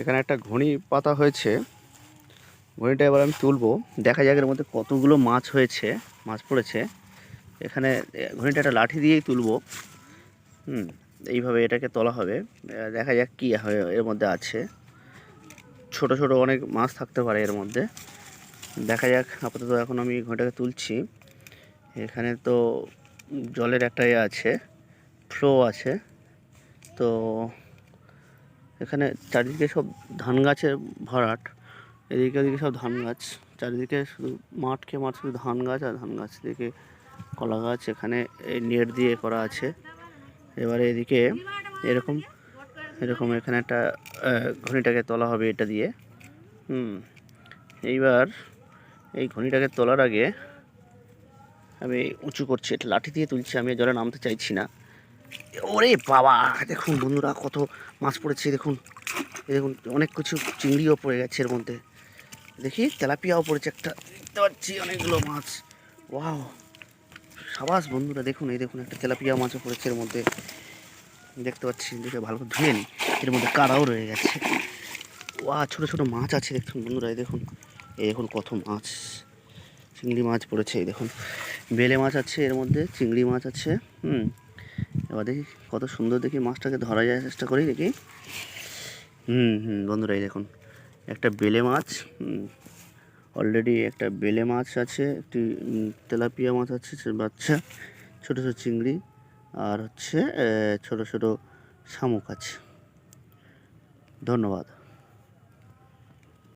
এখানে একটা ঘড়ি পাতা হয়েছে। ঘড়িটা এবার আমি তুলবো। দেখা যাক এর মধ্যে কতগুলো মাছ হয়েছে, মাছ পড়েছে। এখানে ঘড়িটা একটা লাঠি দিয়েই তুলবো। হুম, এইভাবে এটাকে তোলা হবে। দেখা যাক কী এর মধ্যে আছে। ছোট ছোট অনেক মাছ থাকতে পারে এর মধ্যে। দেখা যাক, আপাতত এখন আমি ঘড়িটাকে তুলছি। এখানে তো জলের একটা ইয়ে আছে, ফ্লো আছে। তো চারিদিকে সব ধান গাছের ভরাট, এদিকে ওদিকে সব ধান গাছ, চারিদিকে শুধু মাঠকে মাঠ, শুধু ধান গাছ আর ধান গাছ দিকে কলা গাছ এখানে এই নেট দিয়ে করা আছে। এবারে এদিকে এরকম এরকম এখানে একটা ঘনিটাকে তোলা হবে এটা দিয়ে। হুম, এইবার এই ঘনিটাকে তোলার আগে আমি উঁচু করছি, এটা লাঠি দিয়ে তুলছি, আমি জলে নামতে চাইছি না। ওরে বাবা, দেখুন বন্ধুরা কত মাছ পড়েছে, দেখুন। দেখুন, অনেক কিছু চিংড়িও পড়ে গেছে এর মধ্যে। দেখি, তেলাপিয়াও পড়েছে একটা। দেখতে পাচ্ছি অনেকগুলো মাছ। ওয়াও, সাবাস বন্ধুরা, দেখুন, এই দেখুন, একটা তেলাপিয়া মাছও পড়েছে এর মধ্যে। দেখতে পাচ্ছি, দেখে ভালো করে ধুয়ে নিই। এর মধ্যে কাদাও রয়ে গেছে। ওয়া, ছোট ছোট মাছ আছে, দেখুন বন্ধুরা, এই দেখুন। এই দেখুন কত মাছ। চিংড়ি মাছ পড়েছে, এই দেখুন। বেলে মাছ আছে এর মধ্যে, চিংড়ি মাছ আছে, হুম। এবার দেখি কত সুন্দর দেখি মাছটাকে ধরা যায় চেষ্টা করি দেখি। হুম হুম, বন্ধুরা এই দেখুন, একটা বেলে মাছ অলরেডি একটা বেলে মাছ আছে, একটি তেলাপিয়া মাছ আছে বাচ্চা, ছোট, ছোটো চিংড়ি, আর হচ্ছে ছোট ছোট শামুক আছে। ধন্যবাদ।